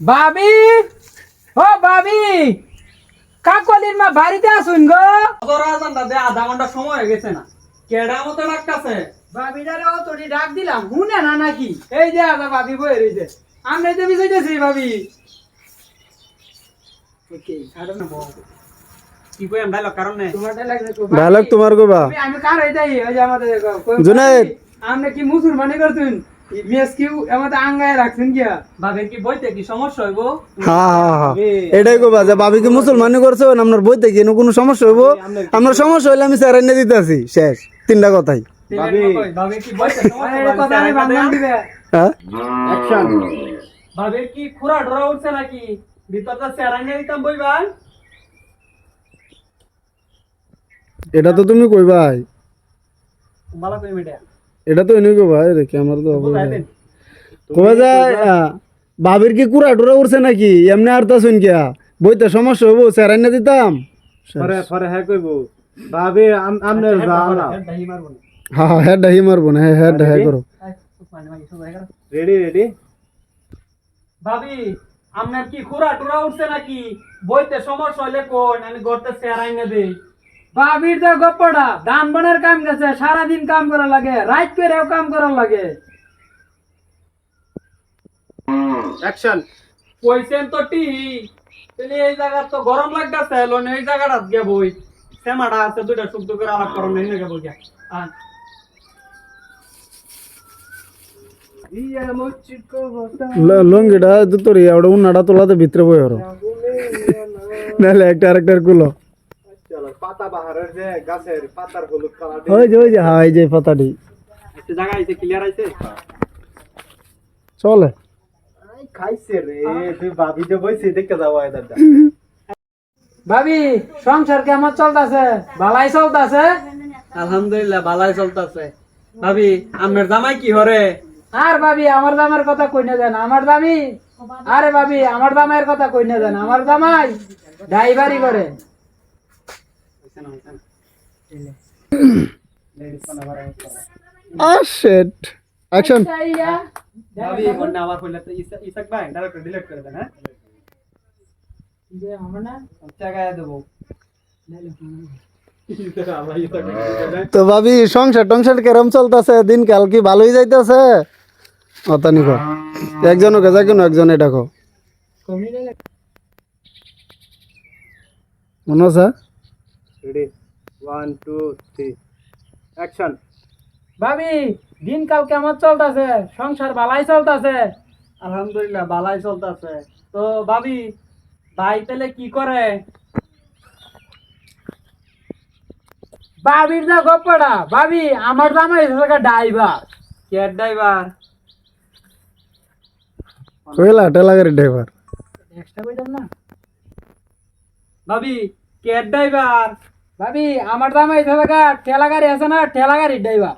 ভাবি? ও ভাবি কাকলির মা বাড়িতে আসুন গো। রাজানটা দে আধা ঘণ্টা সময় হয়ে গেছে না। কেডা মতো ডাকতেছে? ভাবিটারে ও তোটি ডাক দিলাম হুনে না নাকি? এই যে আদা ভাবি বয়ে রয়েছে আমরা তো বিষয়তেছি ভাবি। ওকে ছাড়ো না বউ। কি কই আমি ডাইলগ কারণ নেই। তোমারটা লাগবে তো ডায়লগ তোমার আমি- আমি কার হইতাই ওই যে আমাদের জুনায়েদ। আপনি কি মুসলমানি করতুন? মেস কিউ আমাদের আঙ্গায় রাখছেন গিয়া। ভাবের কি বইতে কি সমস্যা হইব? এটাই কবা যে ভাবি কি মুসলমানি করছে আপনার বইতে কি কোনো সমস্যা হইব? আপনার সমস্যা হইলে আমি স্যার এনে দিতেছি। শেষ তিনটা কথাই। ভাবি কি এটা হ্যাঁ খুরা ডরা উঠছে নাকি? ভিতরটা দিতাম তো তুমি কইবাই। ভালো কই এটা তো এনে কইবাই রেখে আমার তো দেন। যায় ভাবির কি কুড়া টুরা উঠছে নাকি? এমনি আর তা শুন কিয়া বইতে সমস্যা হইব স্যার এনে দিতাম। পরে পরে হ্যাঁ কইব। ভাবে আমনে যাও না দাহি মারবো না। হ্যাঁ হ্যাঁ ডাহি মারবো না হ্যাঁ হেড ডাহি করো মানে ভাই সবাই করো। Ready ready? ভাবি আপনার কি খুরা টুরা উঠছে নাকি? বইতে সমস্যা হইলে কোন আমি গড়তে চেরাই না দেই। ভাবির তো গপ্পটা ধান বনের কাম গেছে সারাদিন কাম করা লাগে রাত করেও কাম করা লাগে। অ্যাকশন কইছেন তো টি তাহলে এই জায়গা তো গরম লাগতেছে লোন এই জায়গাটা গে বই। সেমাটা আছে দুইটা শুদ্ধ করে আলাপ করো নেই গে বই আন মুচিকো বতা ল- লুঙ্গিটা তো তোর উন্নাটা তোলাতে ভিতরে বই হরো। নাহলে একটা আরেকটার কুলো। পাতা বাহারের যে গাছের পাতার হলুদ কালার ওই যে ওই যে হ্যাঁ এই যে পাতাটি। একটা জায়গা আইছে ক্লিয়ার আইছে? চলে। খাইছে রে তুই ভাবি যে বইছে দেখতে যাব এদারটা ভাবি সংসার কেমন চলতেছে? ভালাই চলতেছে? আলহামদুলিল্লাহ ভালাই চলতেছে। ভাবি আমের জামাই কি হরে? আর ভাবি আমার দামের কথা কই না দেন। আমার দামি আরে ভাবি আমার দামের কথা কই না দেন। আমার দামাই ড্রাইভারি করে। আর শেট অ্যাকশন ভাবি বন্যা আবার হইলে তো ইসা- ইসাক ভাই ডাইরেক্ট ডিলিট করে দেন হ্যাঁ জায়গায় দেবো তো ভাবি সংসার টংসার কেরম চলতেছে দিনকাল কি ভালোই যাইতেছে অতানি কো একজন ওকে যা কেন একজন এটা কো মনে আছে ready one two three action ভাবি দিনকাল কেমন চলতেছে সংসার ভালাই চলতেছে। আলহামদুলিল্লাহ ভালাই চলতেছে। তো ভাবি ভাই তাহলে কি করে? ভাবির যা গপ্পটা ভাবি আমার দামাই ড্রাইভার কেয়ার ড্রাইভার কইলা ঠেলা গাড়ি ড্রাইভার এক্সট্রা কইতাম না। ভাবি কেয়ার ড্রাইভার ভাবি আমার দামাই থাকা ঠেলা গাড়ি আছে না? ঠেলা গাড়ির ড্রাইভার।